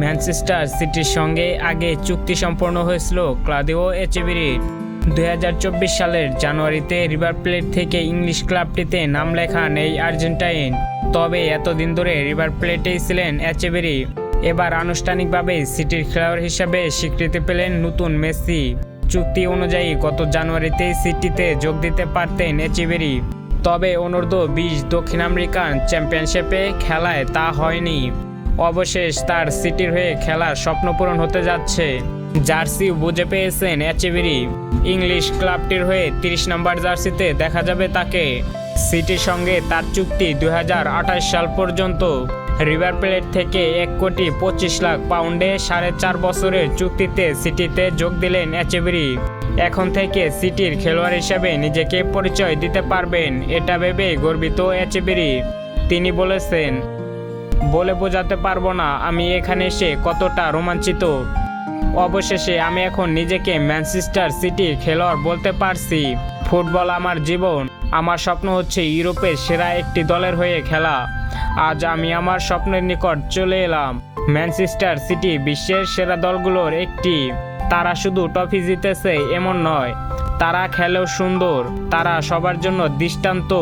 Manchester সিটির সঙ্গে আগে চুক্তি সম্পন্ন হয়েছিল ক্লাদিও এচেবেরির দুই সালের জানুয়ারিতে রিভার প্লেট থেকে ইংলিশ ক্লাবটিতে নাম লেখান এই আর্জেন্টাইন, তবে এতদিন ধরে রিভার প্লেটেই ছিলেন এচেবেরি। এবার আনুষ্ঠানিকভাবে সিটির খেলোয়াড় হিসাবে স্বীকৃতি পেলেন নতুন মেসি। চুক্তি অনুযায়ী গত জানুয়ারিতে সিটিতে যোগ দিতে পারতেন এচেবেরি। তবে অনূর্ধ্ব বিশ দক্ষিণ আমেরিকান চ্যাম্পিয়নশিপে খেলায় তা হয়নি। অবশেষ তার সিটির হয়ে খেলার স্বপ্ন পূরণ হতে যাচ্ছে। জার্সি বুঝে পেয়েছেন এচেবেরি। ইংলিশ ক্লাবটির হয়ে তিরিশ নম্বর জার্সিতে দেখা যাবে তাকে। সিটির সঙ্গে তার চুক্তি দু হাজার আঠাশ সাল পর্যন্ত। রিভার প্লেট থেকে এক কোটি পঁচিশ লাখ পাউন্ডে সাড়ে চার বছরের চুক্তিতে সিটিতে যোগ দিলেন এচেবেরি। এখন থেকে সিটির খেলোয়াড় হিসেবে নিজেকে পরিচয় দিতে পারবেন, এটা ভেবে গর্বিত এচেবেরি। তিনি বলেছেন বলে বোঝাতে পারব না আমি এখানে এসে কতটা রোমাঞ্চিত। অবশেষে আমি এখন নিজেকে ম্যানচেস্টার সিটি খেলোয়াড় বলতে পারছি। ফুটবল আমার জীবন। আমার স্বপ্ন হচ্ছে ইউরোপের সেরা একটি দলের হয়ে খেলা। আজ আমি আমার স্বপ্নের নিকট চলে এলাম। ম্যানচেস্টার সিটি বিশ্বের সেরা দলগুলোর একটি। তারা শুধু ট্রফি জিতেছে এমন নয়। তারা খেলেও সুন্দর। তারা সবার জন্য দৃষ্টান্ত।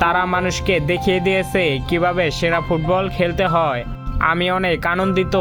তারা মানুষকে দেখিয়ে দিয়েছে কীভাবে সেরা ফুটবল খেলতে হয়। আমি অনেক আনন্দিত।